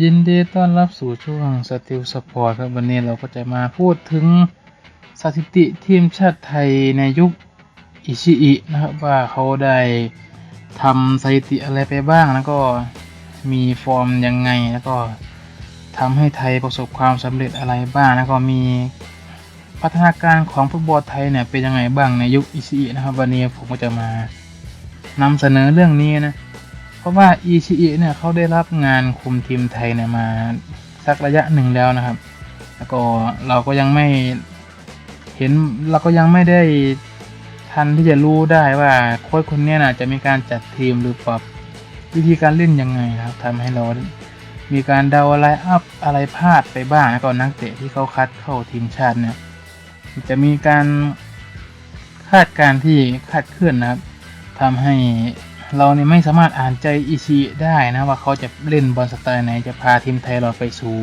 ยินดีต้อนรับสู่ช่วง Still Support ครับวันนี้เราก็จะมาพูดถึงสถิติทีมชาติไทยในยุคอิชิอินะครับว่าเขาได้ทำสถิติอะไรไปบ้าง แล้วก็มีฟอร์มยังไง แล้วก็ทำให้ไทยประสบความสำเร็จอะไรบ้าง แล้วก็มีพัฒนาการของฟุตบอลไทยเนี่ยเป็นยังไงบ้างในยุคอิชิอินะครับวันนี้ผมก็จะมานำเสนอเรื่องนี้นะ เพราะว่า ECE เนี่ยเขาได้รับงานคุมทีมไทยเนี่ยมาสักระยะหนึ่งแล้วนะครับ แล้วก็เราก็ยังไม่เห็นเราก็ยังไม่ได้ทันที่จะรู้ได้ว่าโค้ชคนนี้นะจะมีการจัดทีมหรือปรับวิธีการเล่นยังไงนะครับทำให้เรามีการเดาไลอัพอะไรพลาดไปบ้างแล้วก็นักเตะที่เขาคัดเข้าทีมชาติเนี่ยจะมีการคาดการณ์ที่คาดเคลื่อนนะครับทำให้ เราเนี่ยไม่สามารถอ่านใจอิชิได้นะว่าเขาจะเล่นบอลสไตล์ไหนจะพาทีมไทยเราไปสู่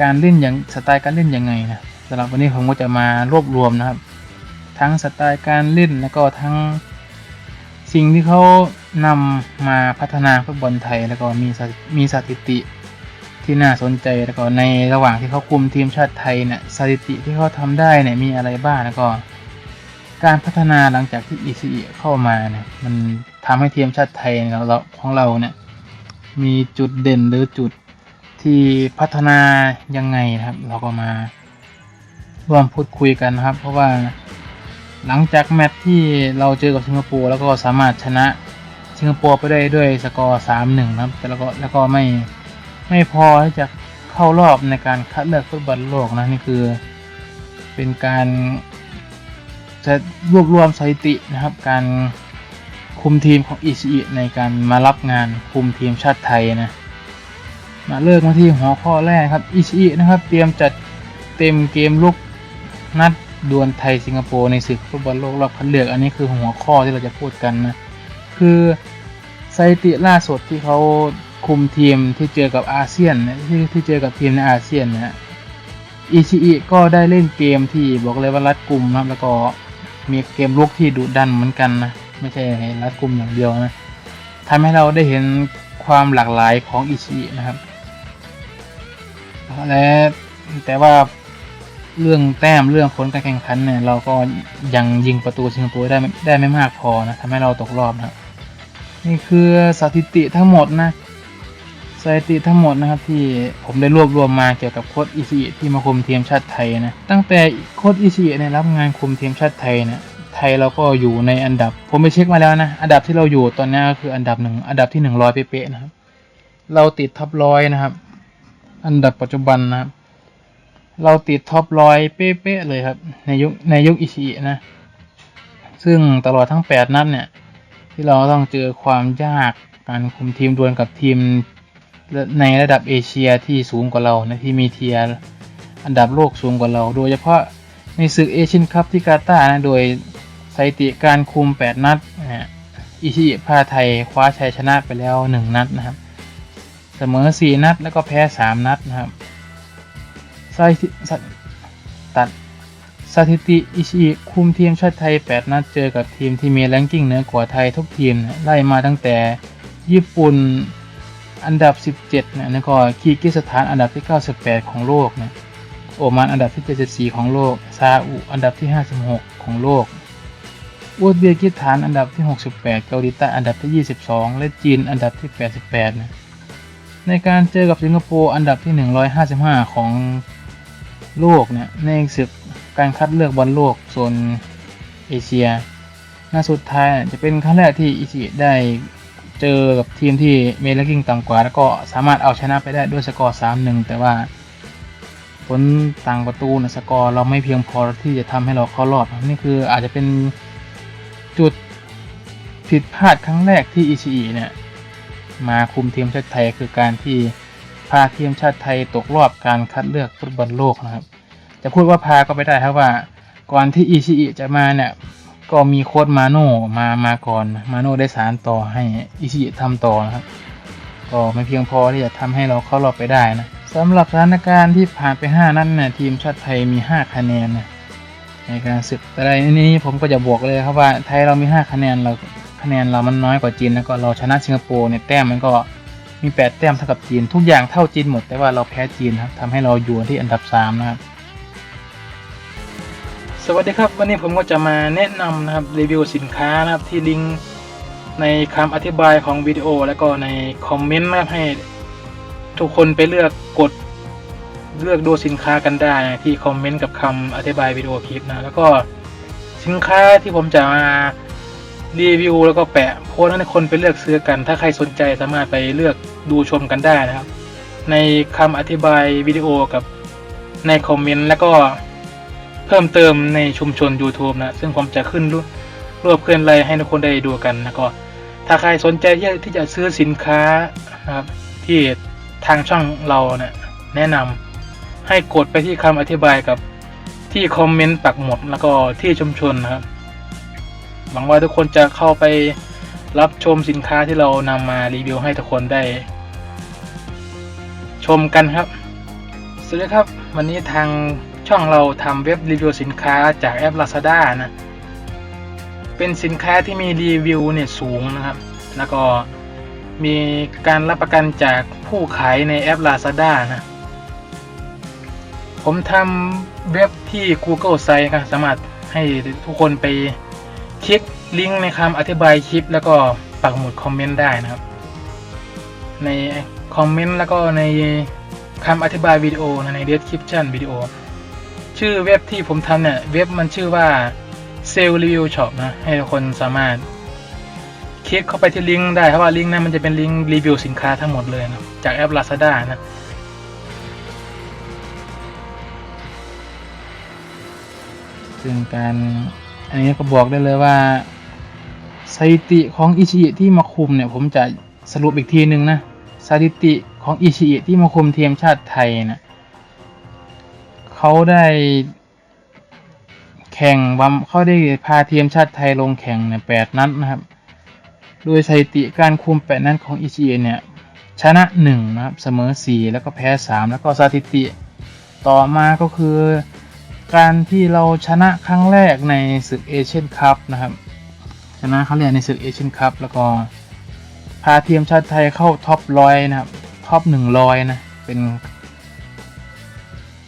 การเล่นอย่างสไตล์การเล่นยังไงนะสำหรับวันนี้ผมก็จะมารวบรวมนะครับ ทั้งสไตล์การเล่นแล้วก็ทั้งสิ่งที่เขานำมาพัฒนาฟุตบอลไทยแล้วก็มีมีสถิติที่น่าสนใจแล้วก็ในระหว่างที่เขาคุมทีมชาติไทยเนี่ยสถิติที่เขาทำได้เนี่ยมีอะไรบ้างแล้วก็ การพัฒนาหลังจากที่ ECE เข้ามาเนี่ยมันทำให้ทีมชาติไทยของเราของเราเนี่ยมีจุดเด่นหรือจุดที่พัฒนายังไงนะครับ เราก็มาร่วมพูดคุยกันนะครับ เพราะว่าหลังจากแมตช์ที่เราเจอกับสิงคโปร์แล้วก็สามารถชนะสิงคโปร์ไปได้ด้วยสกอร์3-1นะครับแต่แล้วก็แล้วก็ไม่ไม่พอที่จะเข้ารอบในการคัดเลือกฟุตบอลโลกนะนี่คือ เป็นการ จะรวบรวมสถิตินะครับ การคุมทีมของอิชิในการมารับงานคุมทีมชาติไทยนะมาเริ่มมาที่หัวข้อแรกครับอิชินะครับเตรียมจัดเต็มเกมลุกนัดดวลไทยสิงคโปร์ในศึกฟุตบอลโลกรอบคัดเลือกอันนี้คือหัวข้อที่เราจะพูดกันนะคือสถิติล่าสุดที่เขาคุมทีมที่เจอกับอาเซียนที่ที่เจอกับทีมในอาเซียนนะอิชิอิก็ได้เล่นเกมที่บอกเลยว่ารัดกลุ่มนะครับแล้วก็ มีเกมลุกที่ดุดันเหมือนกันนะ ไม่ใช่รัดกลุ่มอย่างเดียวนะทำให้เราได้เห็นความหลากหลายของอิชินะครับ และแต่ว่าเรื่องแต้มเรื่องผลการแข่งขันเนี่ยเราก็ยังยิงประตูสิงคโปร์ได้ไม่ได้ไม่มากพอนะทำให้เราตกรอบนะนี่คือสถิติทั้งหมดนะ สถิติทั้งหมดนะครับที่ผมได้รวบรวมมาเกี่ยวกับโค้ชอิชิที่มาคุมทีมชาติไทยนะตั้งแต่โค้ชอิชิเนี่ยรับงานคุมทีมชาติไทยเนี่ยไทยเราก็อยู่ในอันดับ ผมไปเช็คมาแล้วนะ อันดับที่เราอยู่ตอนนี้ก็คืออันดับหนึ่งอันดับที่หนึ่งร้อยเป๊ะๆนะครับ เราติดท็อปร้อยนะครับ อันดับปัจจุบันนะครับ เราติดท็อปร้อยเป๊ะๆเลยครับ ในยุคในยุคอิชินะ ซึ่งตลอดทั้งแปดนัดเนี่ย ที่เราต้องเจอความยากการคุมทีมดวลกับทีม ในระดับเอเชียที่สูงกว่าเรานะที่มีเทียร์อันดับโลกสูงกว่าเรา โดยเฉพาะในศึกเอเชียนคัพที่กาตาร์นะ โดยสถิติการคุม 8 นัดนะฮะอิชิพาไทยคว้าชัยชนะไปแล้ว 1 นัดนะครับ เสมอ 4 นัดแล้วก็แพ้ 3 นัดนะครับสถิติตัดสถิติอิชิคุมทีมชาติไทย 8 นัดเจอกับทีมที่มีแรงกิ้งเหนือกว่าไทยทุกทีมไล่มาตั้งแต่ญี่ปุ่น อันดับ 17นะแล้วก็คีร์กิสถานอันดับที่ 98 ของโลกนะโอมานอันดับที่ 74 ของโลก ซาอุอันดับที่ 56 ของโลก อุซเบกิสถานอันดับที่ 68 เกาหลีใต้อันดับที่ 22 และจีนอันดับที่ 88 นะในการเจอกับสิงคโปร์อันดับที่ 155 ของโลกเนี่ยในศึกการคัดเลือกบอลโลกโซนเอเชียนาสุดท้ายจะเป็นครั้งแรกที่อิชิได้ เจอกับทีมที่เมลกิ้งต่ำกว่า แล้วก็สามารถเอาชนะไปได้ด้วยสกอร์ 3-1 แต่ว่าผลต่างประตูนะสกอร์เราไม่เพียงพอที่จะทำให้เราเข้ารอบนี่คืออาจจะเป็นจุดผิดพลาดครั้งแรกที่อิชิอิเนี่ยมาคุมทีมชาติไทยคือการที่พาทีมชาติไทยตกรอบการคัดเลือกฟุตบอลโลกนะครับ จะพูดว่าพาก็ไม่ได้ครับว่าก่อนที่อิชิอิจะมาเนี่ย ก็มีโค้ดมาโน่มามาก่อนมาโน่ได้สารต่อให้อิชิทำต่อนะครับ ก็ไม่เพียงพอที่จะทำให้เราเข้ารอบไปได้นะสำหรับสถานการณ์ที่ผ่านไป 5 นั้นเนี่ยทีมชาติไทยมี 5 คะแนนนะในการศึกแต่ในนี้ผมก็จะบวกเลยครับว่าไทยเรามี 5 คะแนนเราคะแนนเรามันน้อยกว่าจีนแล้วก็เราชนะสิงคโปร์เนี่ยแต้มมันก็มี 8 แต้มเท่ากับจีน ทุกอย่างเท่าจีนหมดแต่ว่าเราแพ้จีนครับทำให้เราอยู่ที่อันดับ3นะครับ วัสดีครับวันนี้ผมก็จะมาแนะนำนะครับรีวิวสินค้านะครับที่ลิงก์ในคำอธิบายของวิดีโอ แล้วก็ในคอมเมนต์นะครับให้ทุกคนไปเลือกกดเลือกดูสินค้ากันได้นะที่คอมเมนต์กับคำอธิบายวิดีโอคลิปนะแล้วก็สินค้าที่ผมจะมารีวิวแล้วก็แปะโพสต์ให้คนไปเลือกซื้อกัน ถ้าใครสนใจสามารถไปเลือกดูชมกันได้นะครับ ในคำอธิบายวิดีโอกับในคอมเมนต์แล้วก็ เพิ่มเติมในชุมชน YouTube นะ ซึ่งผมจะขึ้นรูปรวบเคลื่อนไรให้ทุกคนได้ดูกันแล้วก็ ถ้าใครสนใจที่ที่จะซื้อสินค้านะครับที่ทางช่องเราเนะี่ยแนะนำให้กดไปที่คำอธิบายกับที่คอมเมนต์ปักหมุดแล้วก็ที่ชุมชนนะครับหวังว่าทุกคนจะเข้าไปรับชมสินค้าที่เรานำมารีวิวให้ทุกคนได้ ชมกันครับ สวัสดีครับ วันนี้ทาง ช่องเราทำเว็บรีวิวสินค้าจากแอป Lazada นะ เป็นสินค้าที่มีรีวิวเนี่ยสูงนะครับ แล้วก็มีการรับประกันจากผู้ขายในแอป Lazada นะ ผมทำเว็บที่ Google Site ครับสามารถให้ทุกคนไปคลิกลิงก์ในคำอธิบายคลิป แล้วก็ปักหมุดคอมเมนต์ได้นะครับ ในคอมเมนต์แล้วก็ในคำอธิบายวิดีโอนะใน description วิดีโอ ชื่อเว็บที่ผมทำเนี่ย เว็บมันชื่อว่า Sale Review Shop นะ ให้ทุกคนสามารถ คลิกเข้าไปที่ลิงก์ได้เพราะว่าลิงก์นั้นมันจะเป็นลิงก์รีวิวสินค้าทั้งหมดเลยนะ จากแอป Lazada นะซึ่งการอันนี้ก็บอกได้เลยว่าสถิติของอิชิอิที่มาคุมเนี่ย ผมจะสรุปอีกทีหนึ่งนะสถิติของอิชิอิที่มาคุมทีมชาติไทยนะ เขาได้แข่งวัมเขาได้พาทีมชาติไทยลงแข่งเนี่ยแปดนัดนะครับ โดยสถิติการคุมแปดนัดของอิชิอิเนี่ย ชนะหนึ่งนะครับ เสมอสี่แล้วก็แพ้สามแล้วก็สถิติต่อมาก็คือการที่เราชนะครั้งแรกในศึกเอเชียนคัพนะครับ ชนะครั้งแรกในศึกเอเชียนคัพแล้วก็พาทีมชาติไทยเข้าท็อปร้อยนะครับท็อปหนึ่งร้อยนะเป็น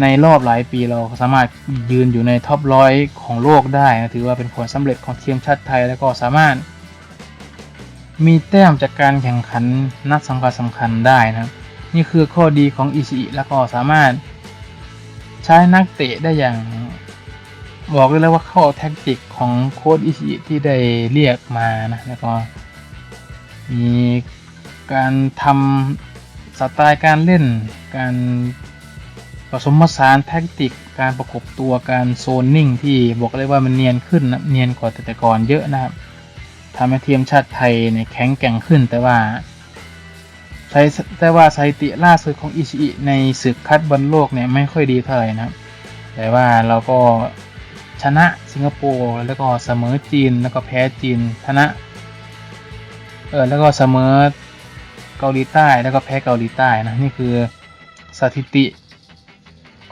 ในรอบหลายปีเราสามารถยืนอยู่ในท็อปร้อยของโลกได้นะถือว่าเป็นผลสำเร็จของทีมชาติไทย แล้วก็สามารถ มีแต้มจากการแข่งขันนัดสำคัญสำคัญได้นะนี่คือข้อดีของอิชิแล้วก็สามารถ ใช้นักเตะได้อย่าง บอกเลยแล้วว่าเข้าแท็กติกของโค้ดอิชิที่ได้เรียกมานะแล้วก็มีการทำสไตล์การเล่นการ ผสมผสานแท็กติกการประกบตัวการโซนนิ่งที่บอกเลยว่ามันเนียนขึ้นนะเนียนกว่าแต่ก่อนเยอะนะครับทำให้ทีมชาติไทยเนี่ยแข็งแกร่งขึ้นแต่ว่าใช้แต่ว่าสถิติล่าสุดของอิชิอิในศึกคัดบอลโลกเนี่ยไม่ค่อยดีเท่าไหร่นะครับ แต่ว่าเราก็ชนะสิงคโปร์แล้วก็เสมอจีนแล้วก็แพ้จีนชนะเออแล้วก็เสมอเกาหลีใต้แล้วก็แพ้เกาหลีใต้นะนี่คือสถิติ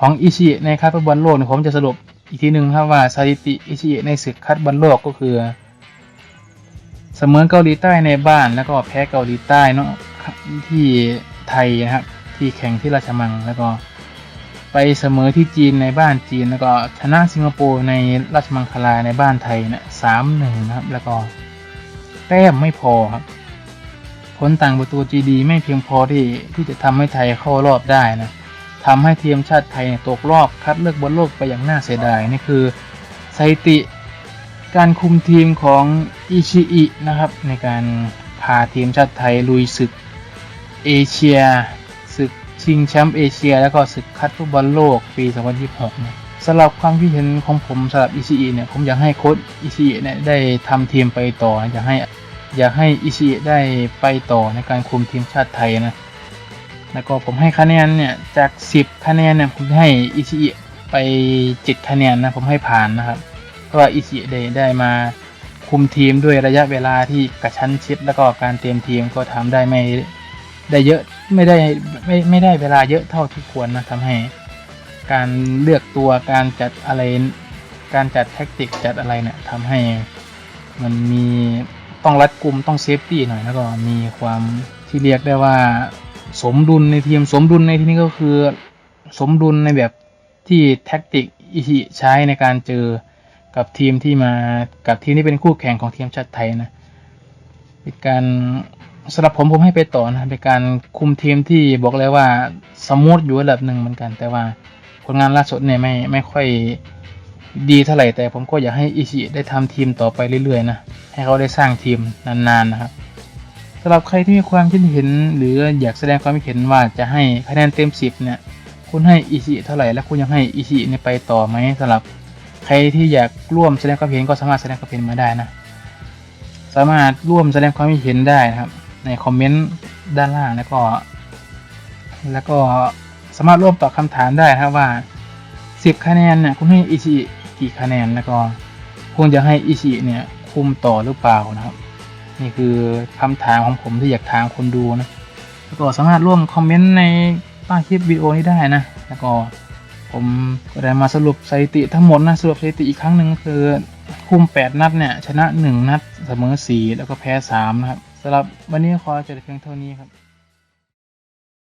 ของอิชิในคัดบอลโลกผมจะสรุปอีกทีหนึ่งครับว่าสถิติอิชิในศึกคัดบอลโลกก็คือ เสมอเกาหลีใต้ในบ้านแล้วก็แพ้เกาหลีใต้เนาะที่ไทยนะครับที่แข่งที่ราชมังแล้วก็ไปเสมอที่จีนในบ้านจีนแล้วก็ชนะสิงคโปร์ในราชมังคลาในบ้านไทยนะสามหนึ่งนะครับ แล้วก็แต้มไม่พอครับผลต่างประตู GD ไม่เพียงพอที่ที่จะทำให้ไทยเข้ารอบได้นะ ทำให้ทีมชาติไทยตกรอบคัดเลือกบอลโลกไปอย่างน่าเสียดายนี่คือสถิติการคุมทีมของอิชิอินะครับในการพาทีมชาติไทยลุยศึกเอเชียศึกชิงแชมป์เอเชีย แล้วก็ศึกคัดฟุตบอลโลกปี 2026นะสำหรับความคิดเห็นของผมสำหรับอิชิอิเนี่ยผมอยากให้โค้ชอิชิอิเนี่ยได้ทำทีมไปต่ออยากให้อยากให้อิชิอิได้ไปต่อในการคุมทีมชาติไทยนะ แล้วก็ผมให้คะแนนเนี่ยจาก 10 คะแนนเนี่ยผมให้อิชิอิไป 7 คะแนนนะผมให้ผ่านนะครับ เพราะว่าอิชิได้ได้มาคุมทีมด้วยระยะเวลาที่กระชั้นชิด แล้วก็การเตรียมทีมก็ทำได้ไม่ได้เยอะไม่ได้ไม่ไม่ได้เวลาเยอะเท่าที่ควรนะทำให้ การเลือกตัวการจัดอะไร การจัดแท็กติกจัดอะไรเนี่ยทำให้มันมีต้องรัดกุมต้องเซฟตี้หน่อยแล้วก็มีความที่เรียกได้ว่า สมดุลในทีมสมดุลในที่นี้ก็คือ สมดุลในแบบที่แท็กติกอิชิใช้ในการเจอกับทีมที่มากับทีมที่เป็นคู่แข่งของทีมชาติไทยนะเป็นการสำหรับผมผมให้ไปต่อนะเป็นการคุมทีมที่บอกเลยว่าสมูทอยู่ระดับหนึ่งเหมือนกัน แต่ว่าผลงานล่าสุดเนี่ยไม่ไม่ค่อยดีเท่าไหร่แต่ผมก็อยากให้อิชิได้ทำทีมต่อไปเรื่อยๆนะให้เขาได้สร้างทีมนานๆนะครับ สำหรับใครที่มีความคิดเห็น หรืออยากแสดงความคิดเห็นว่าจะให้คะแนนเต็ม 10 เนี่ย คุณให้อิชิเท่าไหร่ และคุณยังให้อิชิเนี่ยไปต่อไหมสำหรับใครที่อยากร่วมแสดงความเห็นก็สามารถแสดงความเห็นมาได้นะ สามารถร่วมแสดงความคิดเห็นได้นะครับ ในคอมเมนต์ด้านล่างแล้วก็ แล้วก็สามารถร่วมตอบคำถามได้นะครับว่า 10 คะแนนเนี่ยคุณให้อิชิกี่คะแนนแล้วก็คุณจะให้อิชิเนี่ยคุมต่อหรือเปล่านะครับ นี่คือคำถามของผมที่อยากถามคนดูนะ แล้วก็สามารถร่วมคอมเมนต์ในใต้คลิปวิดีโอนี้ได้นะ แล้วก็ผมก็ได้มาสรุปสถิติทั้งหมดนะ สรุปสถิติอีกครั้งหนึ่งคือคุม 8 นัดเนี่ยชนะ 1 นัดเสมอ 4 แล้วก็แพ้ 3 นะครับสำหรับวันนี้ขอจบเพียงเท่านี้ครับ